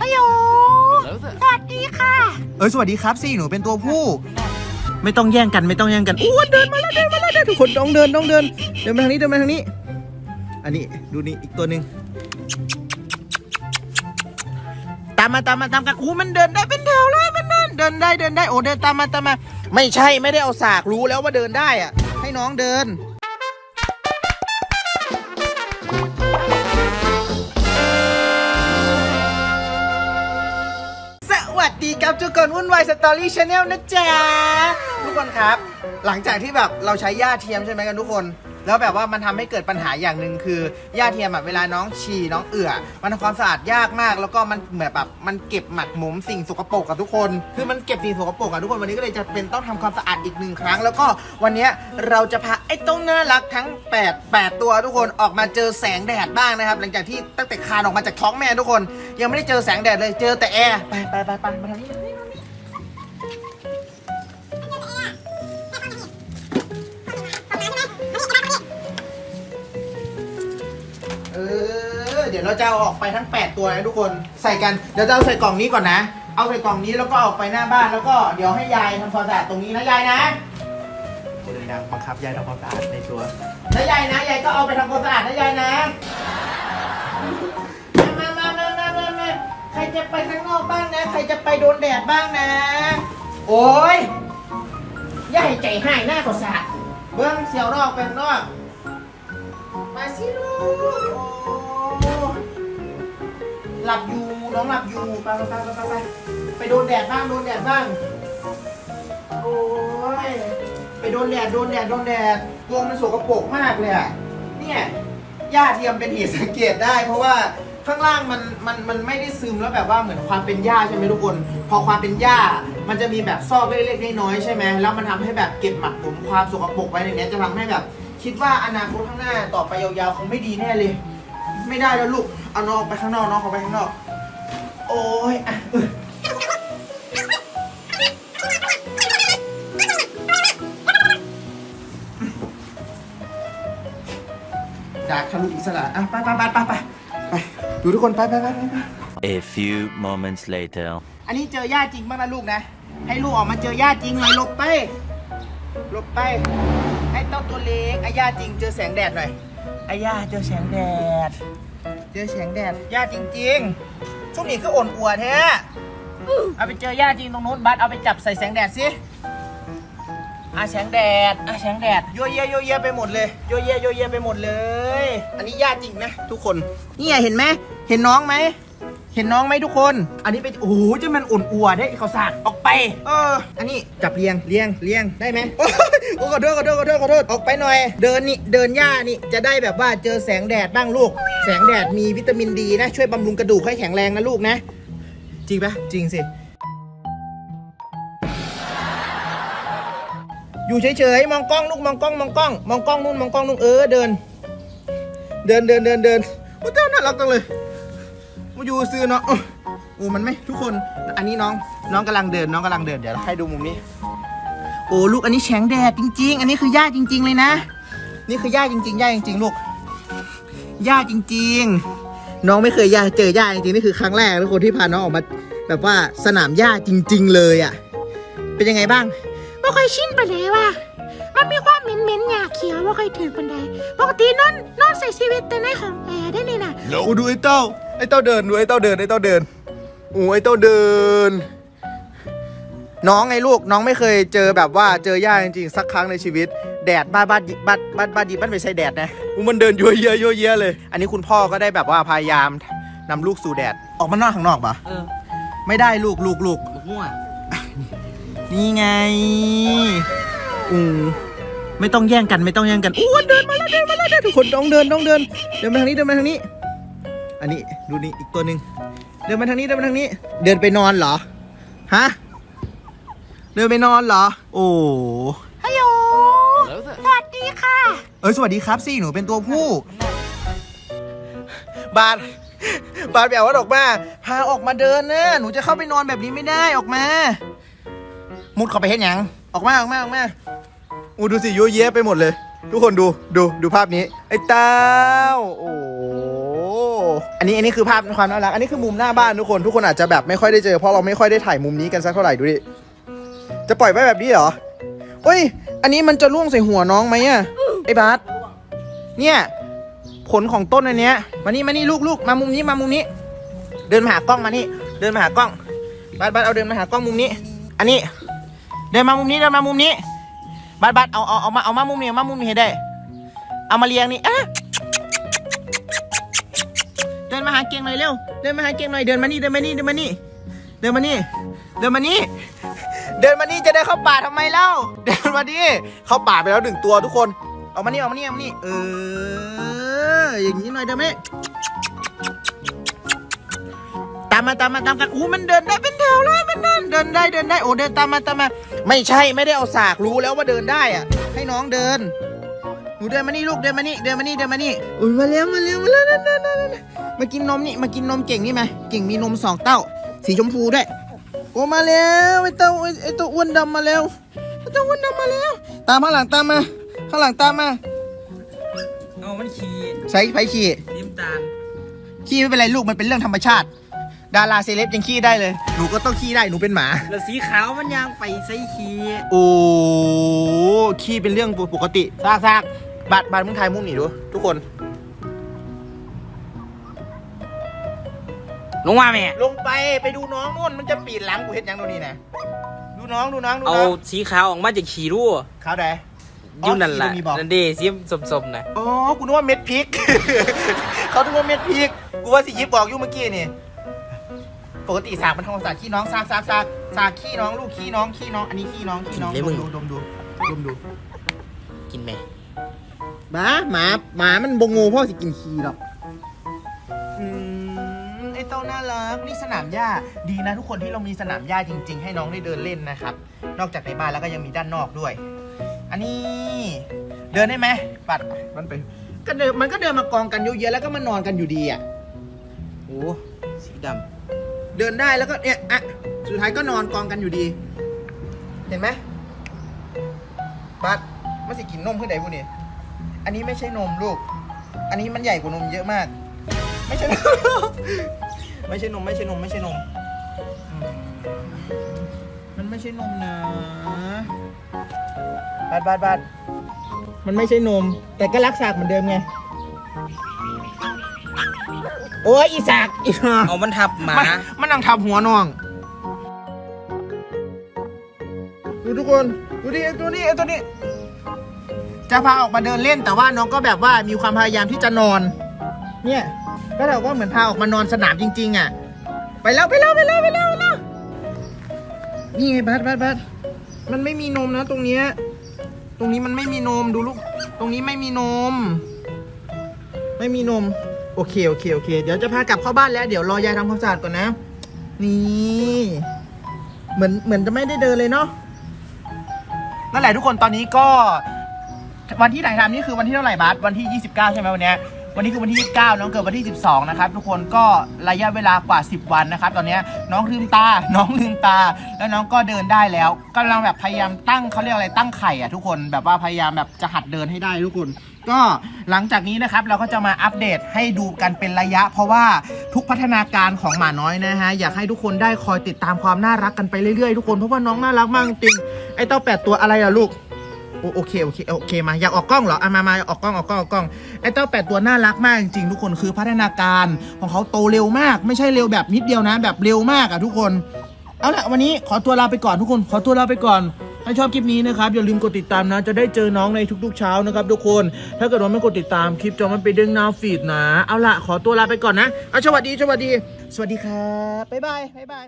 ฮัลโหล สวัสดีค่ะ เออสวัสดีครับสิหนูเป็นตัวผู้ ไม่ต้องแย่งกันไม่ต้องแย่งกันอ้วนเดินมาแล้วเดินมาแล้วเดินทุกคนต้องเดินต้องเดินเดินมาทางนี้เดินมาทางนี้ อันนี้ดูนี่อีกตัวหนึ่งตามมาตามมาตามกันอู้มันเดินได้เป็นแถวเลยมันเดินเดินได้เดินได้โอ้เดินตามมาตามมา ไม่ใช่ไม่ได้เอาสากรู้แล้วว่าเดินได้อะให้น้องเดิน ดีครับทุกคนวุ่นวายสตอรี่ชาแนลนะจ๊ะ กคนครับ หลังจากที่แบบเราใช้หญ้าเทียมใช่ไหมกันทุกคน แล้วแบบว่ามันทำให้เกิดปัญหาอย่างหนึ่งคือหญ้าเทียมอะเวลาน้องฉี่น้องเอื่อมันทำความสะอาดยากมาก แล้วก็มันเหมือนแบบมันเก็บหมักหมมสิ่งสกปรกกับทุกคน คือมันเก็บสิ่งสกปรกกับทุกคนวันนี้ก็เลยจะเป็นต้องทำความสะอาดอีกหนึ่งครั้ง แล้วก็วันเนี้ยเราจะพาไอ้ต้งน่ารักทั้ง8 8ตัวทุกคนออกมาเจอแสงแดดบ้างนะครับ หลังจากที่ตั้งแต่คลานออกมาจากท้องแม่ทุกคน ยังไม่ได้เจอแสงแดดเลยเจอแต่แอร์ไปไปไปไปมาทางนี้ เดี๋ยวเราจะเอาออกไปทั้ง 8 ตัวนะทุกคนใส่กันเดี๋ยวจะเอาใส่กล่องนี้ก่อนนะ เอาใส่กล่องนี้แล้วก็ออกไปหน้าบ้านแล้วก็เดี๋ยวให้ยายทำความสะอาดตรงนี้นะยายนะโอ้ยดังบังคับยายทำความสะอาดในตัวนะยายนะยายก็เอาไปทำความสะอาดนะยายนะมามามามามามาใครจะไปข้างนอกบ้างนะ ใครจะไปโดนแดดบ้างนะ โอ้ยอย่าให้ใจหายหน้าก็สะอาดเบิ้งเสียวนอกเป็นนอกมาสิลูกโอ้ หลับอยู่น้องหลับอยู่ไปไปไปไปไปไปโดนแดดบ้างโดนแดดบ้างโอ้ยไปโดนแดดโดนแดดโดนแดดกรงมันสกปรกมากเลยอะเนี่ยหญ้าเทียมเป็นเหตุสังเกตได้ เพราะว่าข้างล่างมันมันมันไม่ได้ซึมแล้วแบบว่าเหมือนความเป็นหญ้าใช่ไหมทุกคน พอความเป็นหญ้ามันจะมีแบบซอกเล็กๆน้อยๆใช่ไหมแล้วมันทำให้แบบเก็บหมักหมความสกปรกไว้ในนี้จะทำให้แบบ คิดว่าอนาคตข้างหน้าต่อไปยาวๆคงไม่ดีแน่เลย ไม่ได้แล้วลูก เอาน้องออกไปข้างนอกน้องออกไปข้างนอก โอ้ยอะเออดาบทะลุอิสระอะไปไปไปไปไปไปดูทุกคนไปไปไปไปไป A few moments later. อันนี้เจอญาติจริงบ้างนะลูกนะ ให้ลูกออกมาเจอญาติจริงหน่อยหลบไปหลบไปไอ้เต้าตัวเล็กไอ้ญาติจริงเจอแสงแดดหน่อย ไอ้ญาติเจอแสงแดด เจอแสงแดดญาติจริงๆช่วงนี้คืออ่อนอัวแท้เอาไปเจอญาติจริงตรงนู้นบัสเอาไปจับใส่แสงแดดสิอะแสงแดดอะแสงแดดโยเยโยเยไปหมดเลยโยเยโยเยไปหมดเลย อันนี้ญาติจริงนะทุกคนนี่ไงเห็นไหมเห็นน้องไหม เห็นน้องไหมทุกคน อันนี้เป็นโอ้โหจะมันอุ่นอัวได้เขาสาดออกไป เออ อันนี้จับเรียงเรียงเรียงได้ไหมโอ้ยโอ้ขอโทษขอโทษขอโทษขอโทษออกไปหน่อย เดินนี่เดินหญ้านี่จะได้แบบว่าเจอแสงแดดบ้างลูก แสงแดดมีวิตามินดีนะ ช่วยบำรุงกระดูกให้แข็งแรงนะลูกนะ จริงปะจริงสิ อยู่เฉยๆมองกล้องลูกมองกล้องมองกล้องมองกล้องนู่นมองกล้องนู่นเออเดิน เดินเดินเดินเดินโอ้เจ้าน่ารักจังเลย มาอยู่ซื้อเนาะโอ้โอ้มันไม่ทุกคน อันนี้น้องน้องกำลังเดินน้องกำลังเดินเดี๋ยวให้ดูมุมนี้ โอ้ลูกอันนี้แฉงแดดจริง ๆ อันนี้คือหญ้าจริง ๆ เลยนะ นี่คือหญ้าจริงๆหญ้าจริง ๆ ลูกหญ้าจริง ๆ น้องไม่เคยหญ้าเจอหญ้าจริงๆนี่คือครั้งแรกทุกคนที่พาน้องออกมาแบบว่าสนามหญ้าจริง ๆ เลยอะ่ะ เป็นยังไงบ้างบ่ค่อยชินไปเลยว่ะมันมีความเหม็นเหม็นๆหยาเขียวบ่ค่อยถึงปันใดปกตินอนนอนใส่ชีวิตแต่ในห้องแอร์ได้นี่น่ะโอ้ดูไอ้เต้า ไอ้เต้าเดินดูไอ้เต้าเดินไอ้เต้าเดินโอ้ไอ้เต้าเดิน น้องไงลูกน้องไม่เคยเจอแบบว่าเจอย่าจริงๆสักครั้งในชีวิต แดดบ้านบ้านบ้านบ้านบ้านดีบ้านไม่ใช่แดดนะอู้มันเดินยั่วเยอะยั่วเยอะเลย อันนี้คุณพ่อก็ได้แบบว่าพยายามนำลูกสู่แดดออกมานอกข้างนอกปะเออไม่ได้ลูกลูกลูกบุกมั่วนี่ไงอือไม่ต้องแย่งกันไม่ต้องแย่งกันอ้วนเดินมาแล้วเดินมาแล้วเดินทุกคนต้องเดินต้องเดิน เดินมาทางนี้เดินมาทางนี้ อันนี้ดูนี่อีกตัวหนึ่งเดินมาทางนี้เดินมาทางนี้ เดินไปนอนเหรอฮะเดินไปนอนเหรอ โอ้ฮัลโหลแล้วแต่สวัสดีค่ะ เอ้ยสวัสดีครับสิหนูเป็นตัวผู้ บาทบาทแบบว่าออกมาพาออกมาเดินนะหนูจะเข้าไปนอนแบบนี้ไม่ได้ออกมา มุดเข้าไปเห็นยังออกมาออกมาออกมาอูดูสิยั่วเยะไปหมดเลย ทุกคนดูดูดูภาพนี้ ไอ้เต้าโอ้ อันนี้อันนี้คือภาพความน่ารัก อันนี้คือมุมหน้าบ้านทุกคน ทุกคนอาจจะแบบไม่ค่อยได้เจอเพราะเราไม่ค่อยได้ถ่ายมุมนี้กันสักเท่าไหร่ดูดิ จะปล่อยไว้แบบนี้เหรอเฮ้ย อันนี้มันจะร่วงใส่หัวน้องไหมอะไอ้บาสเนี่ยผลของต้นอันเนี้ย มานี่มานี่ลูกลูกมามุมนี้มามุมนี้ เดินมาหากล้องมานี่ เดินมาหากล้องบาสบาสเอาเดินมาหากล้องมุมนี้ อันนี้ เดินมามุมนี้เดินมามุมนี้บาสบาสเอาเอาเอามาเอามามุมนี้เอามามุมนี้ให้ได้ เอามาเรียงนี่อะ ดินมาหาเก่งหน่อยเร็ว เดินมาหาเก่งหน่อย เดินมานี่ เดินมานี่ เดินมานี่ เดินมานี่ เดินมานี่ เดินมานี่จะได้เข้าป่าทำไมเล่า เดินมาดิเข้าป่าไปแล้วหนึ่งตัวทุกคน เอามานี่เอามานี่เอามานี่ เออ อย่างนี้หน่อยเดินมานี่ตามมาตามมาตามกันอู้มันเดินได้เป็นแถวเลยมันเดินเดินได้เดินได้โอ้เดินตามมาตามมา ไม่ใช่ไม่ได้เอาสากรู้แล้วว่าเดินได้อะให้น้องเดิน หนูเดินมานี่ลูกเดินมานี่เดินมานี่เดินมานี่อุ้ยมาแล้วมาแล้วมาแล้วนั่นนั่นนั่นนั่นมากินนมนี่มากินนมเก่งนี่ไหมเก่งมีนมสองเต้า สีชมพูด้วยโอ้มาแล้วไอ้เต้าไอ้ไอ้ตัวอ้วนดำมาแล้วไอ้ตัวอ้วนดำมาแล้ว ตามข้างหลังตามมาข้างหลังตามมาเอามันขี่ใส่ไฟขี่น้ำตาลขี้ไม่เป็นไรลูกมันเป็นเรื่องธรรมชาติ ดาราเซเลบยังขี้ได้เลย หนูก็ต้องขี้ได้ หนูเป็นหมา แล้วสีขาวมันยังไปใส่ขี่โอ้ ขี้เป็นเรื่องปกติซากซากบัตรบัตรมึงถ่ายมุมหนีดู ทุกคน ลงมาแม่ ลงไปไปดูน้องนู่นมันจะปีนหลังกูเห็นยังดูนี่นะดูน้องดูน้องดูเอาน้องสีขาวออกมาจากขี่รั่วขาวแดง อยุ่นั่นแหละมีบอก นั่นเดสีสมๆนะอ๋อ กูนึกว่าเม็ดพริก เขานึกว่าเม็ดพริก กูว่าสิยิบบอกอยู่เมื่อกี้นี่ ปกติสากมันทำความสะอาดขี้น้องสากสากสากสากขี้น้องลูกขี้น้องขี้น้องอันนี้ขี้น้องขี้น้องดมดูดมดูดมดูกินไหมหมาหมาหมามันบงงูพ่อสิกินขี้หรอกอืมไอเต้าน่ารักนี่สนามหญ้าดีนะทุกคนที่เรามีสนามหญ้าจริง ๆ ให้น้องได้เดินเล่นนะครับ นอกจากในบ้านแล้วก็ยังมีด้านนอกด้วย อันนี้ เดินได้ไหมปัดมันไปก็เดินมันก็เดินมากองกันเยอะๆแล้วก็มานอนกันอยู่ดีอะโอ้สีด เดินได้แล้วก็เนี่ยอะสุดท้ายก็นอนกองกันอยู่ดี เห็นไหมปัดมันสิกินนมเพื่อใดพวกนี้อันนี้ไม่ใช่นมลูก อันนี้มันใหญ่กว่านมเยอะมาก ไม่ใช่ไม่ใช่นมไม่ใช่นมไม่ใช่นมมมันไม่ใช่นมนะบัดบัดบัดมันไม่ใช่นม แต่ก็รักษาเหมือนเดิมไง โอ้ยอีสากอีสากำเอามันทับหมานมันนั่งทับหัวน้อง ดูทุกคนดูดิไอ้ตัวนี้ไอ้ตัวนี้ จะพาออกมาเดินเล่นแต่ว่าน้องก็แบบว่ามีความพยายามที่จะนอน เนี่ย ก็แบบว่าเหมือนพาออกมานอนสนามจริง ๆ อะ ไปแล้วไปแล้วไปแล้วไปแล้วไปแล้วนี่ไงบัสบัสบัสมันไม่มีนมนะตรงเนี้ยตรงนี้มันไม่มีนมดูลูก ตรงนี้ไม่มีนม ไม่มีนม โอเคโอเคโอเค เดี๋ยวจะพากลับเข้าบ้านแล้วเดี๋ยวรอยายทำความสะอาดก่อนนะ นี่ เหมือนเหมือนจะไม่ได้เดินเลยเนาะนั่นแหละทุกคนตอนนี้ก็ วันที่ถ่ายทำนี่คือวันที่เท่าไหร่บาสวันที่ 29 ใช่ไหมวันเนี้ยวันนี้คือวันที่29น้องเกิดวันที่ 12 นะครับ ทุกคนก็ระยะเวลากว่า 10 วันนะครับ ตอนนี้น้องลืมตา น้องลืมตา แล้วน้องก็เดินได้แล้วกำลังแบบพยายามตั้งเขาเรียกอะไรตั้งไข่อะทุกคนแบบว่าพยายามแบบจะหัดเดินให้ได้ทุกคน ก็หลังจากนี้นะครับเราก็จะมาอัปเดตให้ดูกันเป็นระยะ เพราะว่าทุกพัฒนาการของหมาน้อยนะฮะอยากให้ทุกคนได้คอยติดตามความน่ารักกันไปเรื่อยๆทุกคนเพราะว่าน้องน่ารักมากจริงไอ้เต้าแปดตัวอะไรอะลูกโอเคโอเคโอเคมาอยากออกกล้องเหรออะมามาออกกล้องออกกล้องออกกล้องไอ้เต้าแปดตัวน่ารักมากจริงๆทุกคนคือพัฒนาการของเขาโตเร็วมาก ไม่ใช่เร็วแบบนิดเดียวนะ แบบเร็วมากอะทุกคน เอาละวันนี้ขอตัวลาไปก่อนทุกคน ขอตัวลาไปก่อน ถ้าชอบคลิปนี้นะครับอย่าลืมกดติดตามนะ จะได้เจอน้องในทุกๆเช้านะครับทุกคน ถ้าเกิดว่าไม่กดติดตามคลิปจะมันไปเด้งหน้าฟีดนะ เอาละขอตัวลาไปก่อนนะ เอาสวัสดีสวัสดี สวัสดีครับบ๊ายบายบ๊ายบาย